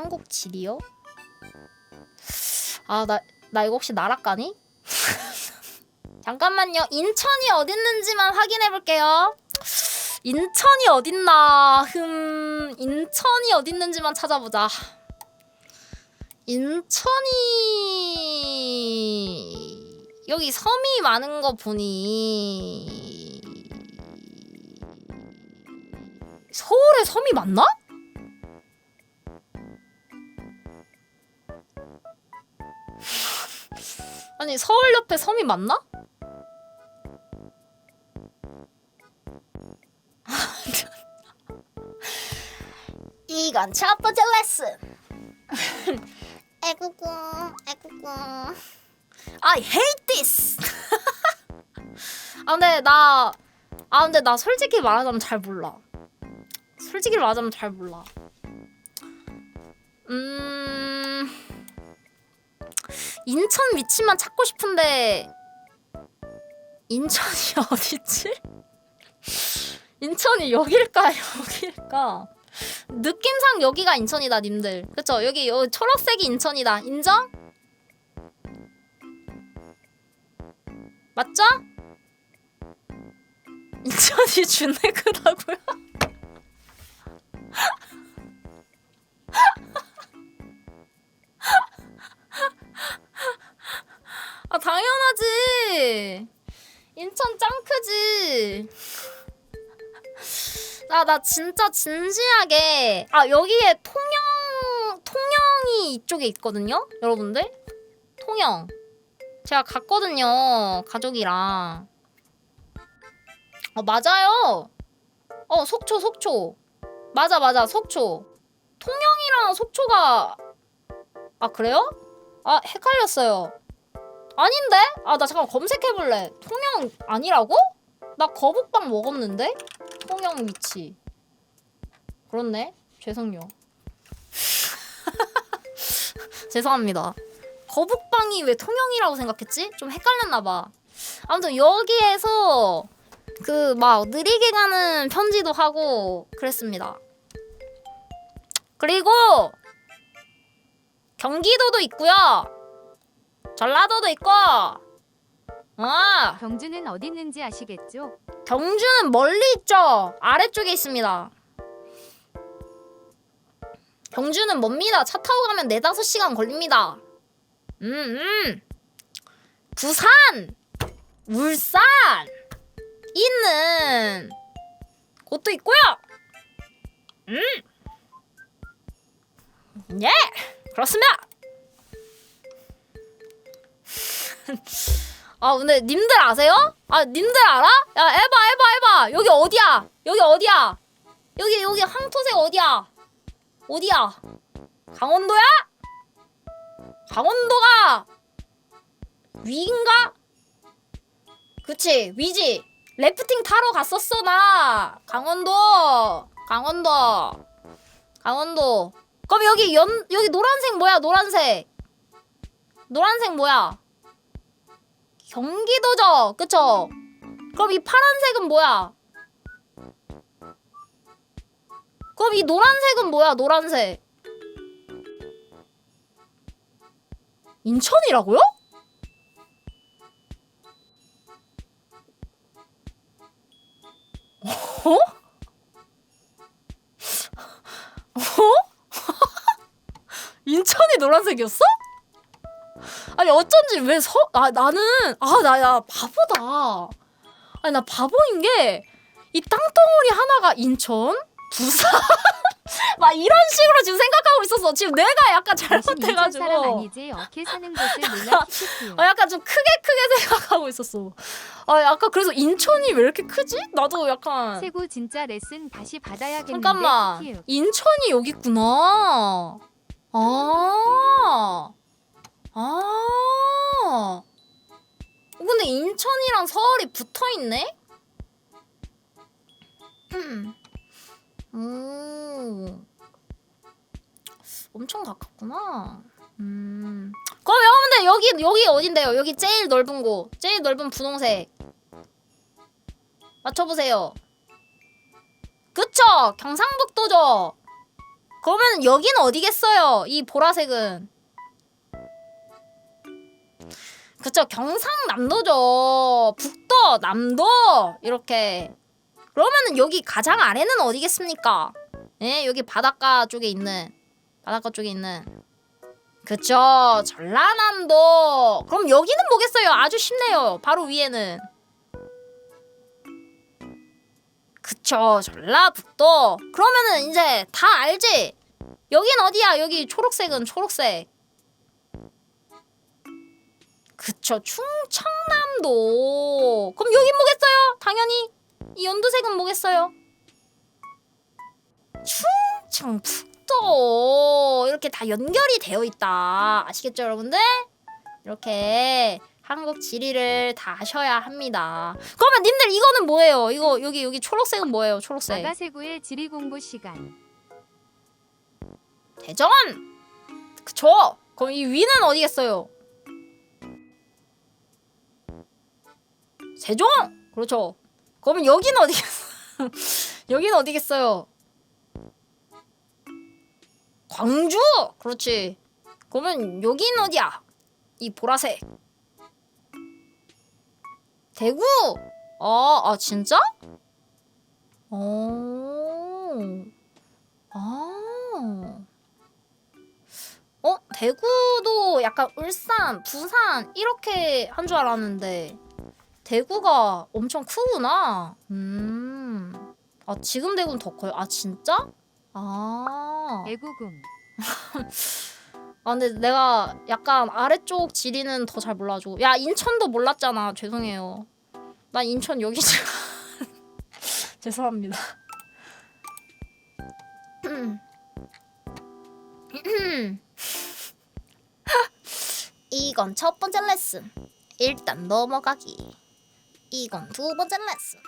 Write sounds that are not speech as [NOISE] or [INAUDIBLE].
한국 지리요? 아, 나, 나 이거 혹시 나락 가니? [LAUGHS] 잠깐만요. 인천이 어딨는지만 확인해 볼게요. 인천이 어딨나? 흠, 인천이 어딨는지만 찾아보자. 인천이 여기 섬이 많은 거 보니 서울에 섬이 많나? 아니 서울 옆에 섬이 맞나? [LAUGHS] 이건 첫 번째 레슨. [LAUGHS] 에구구, 에구구. I hate this. [LAUGHS] 아 근데 나, 아 근데 나 솔직히 말하자면 잘 몰라. 솔직히 말하자면 잘 몰라. 음. 인천 위치만 찾고 싶은데 인천이 [LAUGHS] 어디지? 인천이 여길까 여길까? 느낌상 여기가 인천이다 님들 그쵸 여기 요 초록색이 인천이다 인정? 맞죠? 인천이 [LAUGHS] 크다고요? 아 당연하지. 인천 짱 크지. 나 나 진짜 진지하게 아 여기에 통영 통영이 이쪽에 있거든요, 여러분들. 통영. 제가 갔거든요, 가족이랑. 어 맞아요. 어 속초 속초. 맞아 맞아 속초. 통영이랑 속초가 아 그래요? 아 헷갈렸어요. 아닌데? 아 나 잠깐 검색해볼래. 통영 아니라고? 나 거북빵 먹었는데? 통영 위치. 그렇네. 죄송요. [LAUGHS] 죄송합니다. 거북빵이 왜 통영이라고 생각했지? 좀 헷갈렸나봐. 아무튼 여기에서 그 막 느리게 가는 편지도 하고 그랬습니다. 그리고 경기도도 있고요. 전라도도 있고. 아, 경주는 어디 있는지 아시겠죠? 경주는 멀리 있죠. 아래쪽에 있습니다. 경주는 멉니다. 차 타고 가면 4, 5시간 걸립니다. 음, 음. 부산, 울산 있는 곳도 있고요. 음. 예, 그렇습니다. [LAUGHS] 아 근데 님들 아세요? 아 님들 알아? 야 에바 에바 에바 여기 어디야? 여기 어디야? 여기 여기 황토색 어디야? 어디야? 강원도야? 강원도가 위인가? 그치 위지 래프팅 타러 갔었어 나 강원도 강원도 강원도 그럼 여기 연 여기 노란색 뭐야 노란색 노란색 뭐야 경기도죠 그쵸 그럼 이 파란색은 뭐야 그럼 이 노란색은 뭐야 노란색 인천이라고요? 어? 어? [LAUGHS] 인천이 노란색이었어? 아니 어쩐지 왜 서 아 나는 아 나야 바보다. 아니 나 바보인 게 이 땅덩어리 하나가 인천, 부산 [LAUGHS] 막 이런 식으로 지금 생각하고 있었어. 지금 내가 약간 잘못해가지고 아니지 어케 사는 몰라 [LAUGHS] 키키키요. 아 약간 좀 크게 크게 생각하고 있었어. 아 약간 그래서 인천이 왜 이렇게 크지? 나도 약간 세구 진짜 레슨 다시 받아야겠는데 잠깐만 키키요. 인천이 여기 있구나. 아, 아. 어, 근데 인천이랑 서울이 붙어 있네. 음. 음. 엄청 가깝구나. 음. 그럼 여러분들 여기 여기 어딘데요? 여기 제일 넓은 곳, 제일 넓은 분홍색. 맞춰 보세요. 그쵸? 경상북도죠. 그러면 여기는 어디겠어요? 이 보라색은. 그쵸 경상남도죠. 북도, 남도 이렇게. 그러면은 여기 가장 아래는 어디겠습니까? 예, 여기 바닷가 쪽에 있는 바닷가 쪽에 있는 그쵸 전라남도. 그럼 여기는 뭐겠어요? 아주 쉽네요. 바로 위에는. 그쵸 전라북도. 그러면은 이제 다 알지? 여긴 어디야? 여기 초록색은 초록색. 그쵸 충청남도. 그럼 여긴 뭐겠어요? 당연히 이 연두색은 뭐겠어요? 충청북도 이렇게 다 연결이 되어 있다. 아시겠죠, 여러분들? 이렇게 한국 지리를 다 아셔야 합니다. 그러면 님들 이거는 뭐예요? 이거 여기 여기 초록색은 뭐예요? 초록색. 아가세구의 지리 공부 시간. 대전. 그쵸? 그럼 이 위는 어디겠어요? 세종. 그렇죠. 그러면 여기는 어디겠어요? [LAUGHS] 여기는 어디겠어요? 광주. 그렇지. 그러면 여기는 어디야? 이 보라색. 대구. 아, 아 진짜? 어. 아. 어? 대구도 약간 울산, 부산 이렇게 한 줄 알았는데 대구가 엄청 크구나. 음. 아 지금 대구는 더 커요. 아 진짜? 아. 애구궁. [LAUGHS] 아 근데 내가 약간 아래쪽 지리는 더 잘 몰라가지고 야 인천도 몰랐잖아. 죄송해요. 난 인천 여기 [LAUGHS] 죄송합니다. [LAUGHS] 이건 첫 번째 레슨. 일단 넘어가기. 이건 두 번째 레슨.